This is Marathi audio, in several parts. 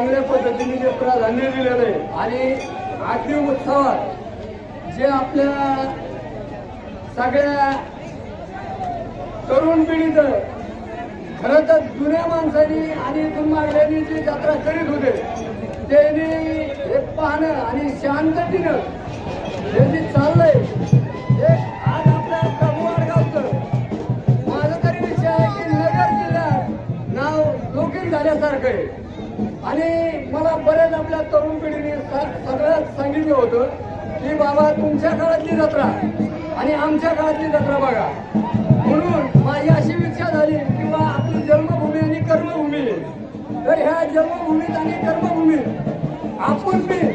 चांगल्या पद्धतीने जे प्राधान्य दिलेलं आहे आणि आठवी उत्सवात जे आपल्या सगळ्या तरुण पिढीचं खरं तर जुन्या माणसांनी आणि मागण्यांनी जी जत्रा करीत होते त्यांनी हे पाहणं आणि शांततीनं हे जे चाललंय आणि मला बऱ्याच आपल्या तरुण पिढीने सगळ्यात सांगितलं होतं की बाबा तुमच्या काळातली जत्रा आणि आमच्या काळातली जत्रा बघा. म्हणून माझी अशी इच्छा झाली किंवा आपली जन्मभूमी आणि कर्मभूमी. तर ह्या जन्मभूमीत आणि कर्मभूमीत आपण मी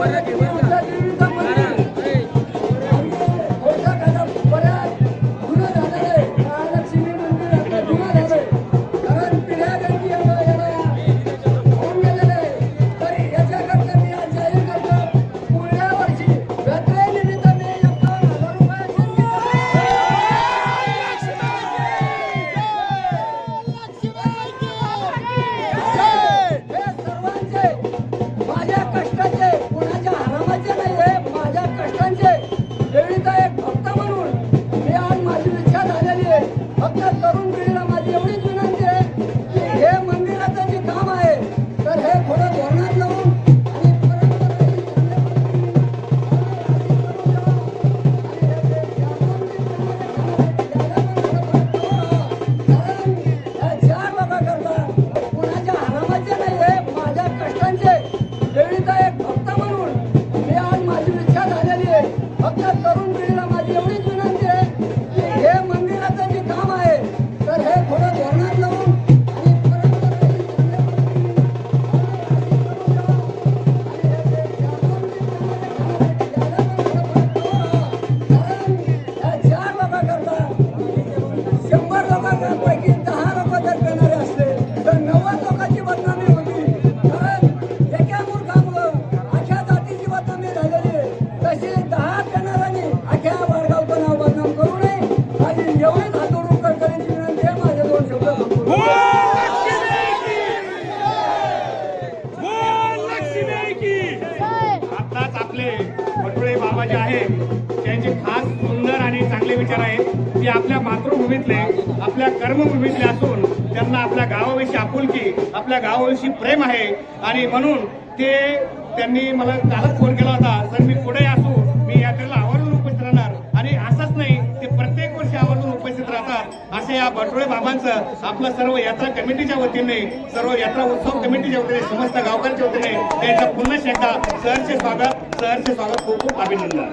Buena, que buena. बाबा जे आहेत त्यांचे खास सुंदर आणि चांगले विचार आहेत. ते आपल्या मातृभूमीतले आपल्या कर्मभूमीतले असून त्यांना आपल्या गावाविषयी आपुलकी आपल्या गावाविषयी प्रेम आहे. आणि म्हणून ते त्यांनी मला कालच फोन केला होता. पाटोळे बाबांचं आपलं सर्व यात्रा कमिटीच्या वतीने सर्व यात्रा उत्सव कमिटीच्या वतीने समस्त गावकऱ्यांच्या वतीने त्यांचं पुन्हा शेता सहर्ष स्वागत सहर्ष स्वागत खूप खूप अभिनंदन.